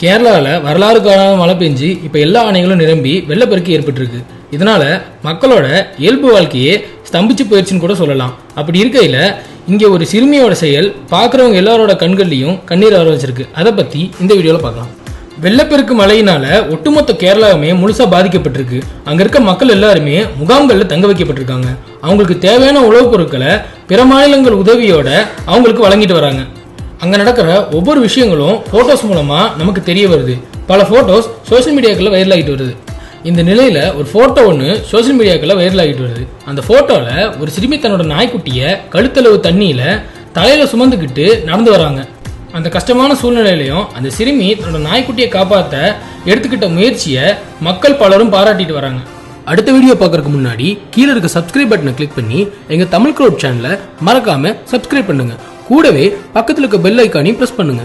கேரளாவில் வரலாறு காணாத மழை பெஞ்சு இப்போ எல்லா அணைகளும் நிரம்பி வெள்ளப்பெருக்கு ஏற்பட்டிருக்கு. இதனால மக்களோட இயல்பு வாழ்க்கையே ஸ்தம்பிச்சு போயிடுச்சுன்னு கூட சொல்லலாம். அப்படி இருக்கையில் இங்கே ஒரு சிறுமியோட செயல் பார்க்குறவங்க எல்லாரோட கண்கள்லையும் கண்ணீர் வர வச்சிருக்கு அதை பற்றி இந்த வீடியோவில் பார்க்கலாம். வெள்ளப்பெருக்கு மழையினால ஒட்டுமொத்த கேரளாவுமே முழுசாக பாதிக்கப்பட்டிருக்கு. அங்கே இருக்க மக்கள் எல்லாருமே முகாம்களில் தங்க வைக்கப்பட்டிருக்காங்க. அவங்களுக்கு தேவையான உணவுப் பொருட்களை பிற மாநிலங்கள் உதவியோட அவங்களுக்கு வழங்கிட்டு வராங்க. அங்க நடக்கிற ஒவ்வொரு விஷயங்களும் போட்டோஸ் மூலமா நமக்கு தெரிய வருது. பல போட்டோஸ் சோஷியல் மீடியாக்குள்ள வைரல் ஆகிட்டு வருது. இந்த நிலையில ஒரு போட்டோ ஒன்று சோஷியல் மீடியாக்களில் வைரல் ஆகிட்டு வருது. அந்த போட்டோல ஒரு சிறுமி தன்னோட நாய்க்குட்டியை கழுத்தளவு தண்ணியில தலையில சுமந்துக்கிட்டு நடந்து வராங்க. அந்த கஷ்டமான சூழ்நிலையிலையும் அந்த சிறுமி தன்னோட நாய்க்குட்டியை காப்பாற்ற எடுத்துக்கிட்ட முயற்சியை மக்கள் பலரும் பாராட்டிட்டு வராங்க. அடுத்த வீடியோ பார்க்கறதுக்கு முன்னாடி கீழே இருக்க சப்ஸ்கிரைப் பட்டனை கிளிக் பண்ணி எங்க தமிழ் க்ரோட் சேனலை மறக்காம சப்ஸ்கிரைப் பண்ணுங்க. கூடவே பக்கத்துல இருக்க பெல் ஐக்கானையும் பிரஸ் பண்ணுங்க.